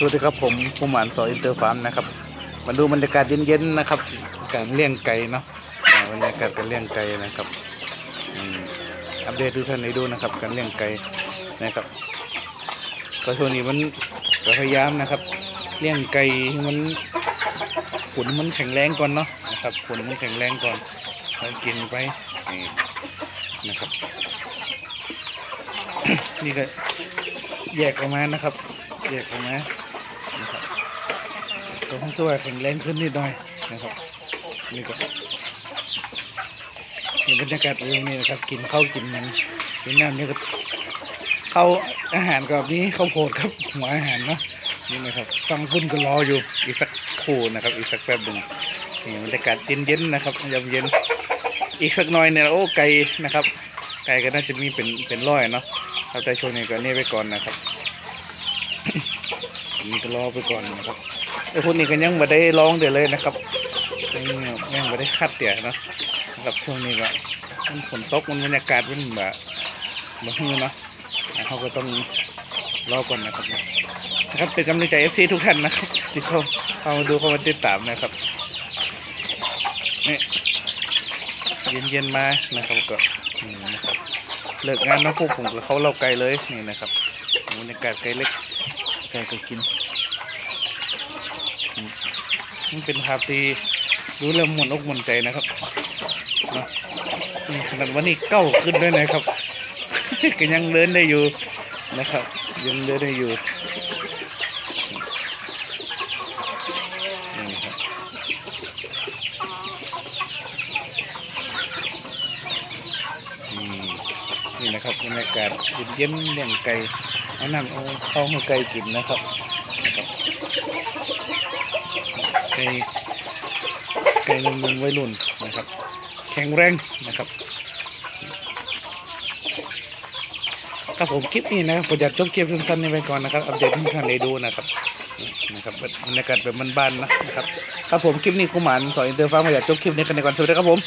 สวัสดีครับผมผู้หมานสออินเตอร์ฟาร์มนะครับมาดูบรรยากาศเย็นๆนะครับการเลี้ยงไก่เนาะบรรยากาศการเลี้ยงไก่นะครับอัปเดตทุกท่านให้ดูนะครับ การเลี้ยงไก่นะครับก็ช่วงนี้มันก็พยายามนะครับ เลี้ยงไก่ให้มันขุนมันแข็งแรงก่อนเนาะนะครับขุนมันแข็งแรงก่อนแล้วกินไปนี่นะครับนี่ก็แยกออกมานะครับแยกออกมา นะครับตัวของสวยแข็งแรงขึ้นนิดหน่อยนะครับนี่ก็นี่บรรยากาศเรื่องนี้นะครับกินข้าวกินมันกินน้ำนี่ก็ข้าวอาหารกับนี้ข้าวโพดครับหัวอาหารเนาะนี่นะครับฟังพุ่นก็รออยู่อีกสักครู่นะครับ อีกสักแป๊บหนึ่งนี่บรรยากาศเย็นๆนะครับยามเย็น อีกสักหน่อยเนี่ยโอ้ไก่นะครับไก่ก็น่าจะมีเป็นเป็นร้อยเนาะครับแต่ช่วงนี้ก็นี่ไปก่อนนะครับ นี่ก็รอไปก่อนนะครับไอ้พวกนี้ก็ยังไม่ได้ร้องเดี๋ยวเลยนะครับยังยังไม่ได้คัดเดี๋ยวนะนะครับช่วงนี้ก็มันฝนตกมันบรรยากาศมันแบบแบบนี้เนาะเขาก็ต้องรอก่อนนะครับนะครับเป็นกำลังใจเอฟซีทุกท่านนะครับที่เขาเข้ามาดูเข้ามาติดตามนะครับนี่เย็นๆมานะครับก็นี่นะครับเลิกงานเนาะพวกผมก็เขาเล่าไกลเลยนี่นะครับบรรยากาศไกลเล็ก แก่ก็กิน มันเป็นภาพที่ดูแล้วมวนอกมวนใจนะครับนะขนาดวันนี้เก้าขึ้นด้วยนะครับ ก็ยังเดินได้อยู่นะครับ ยังเดินได้อยู่นี่ครับอืม นะครับบรรยากาศเย็นๆเลี้ยงไก่เอาน้ำเอาข้าวให้ไก่กินนะครับนะครับไก่ไก่หนุ่มๆวัยรุ่นนะครับ แข็งแรงนะครับครับผมคลิปนี้นะครับผมอยากจบคลิปสั้นๆนี้ไปก่อนนะครับอัปเดตให้ท่านได้ดูนะครับนะครับบรรยากาศแบบบ้านๆนะนะครับ ครับผมคลิปนี้คุมานสอนอินเตอร์ฟ้าร์มอยากจบคลิปนี้กันในก่อนสวัสดีครับผม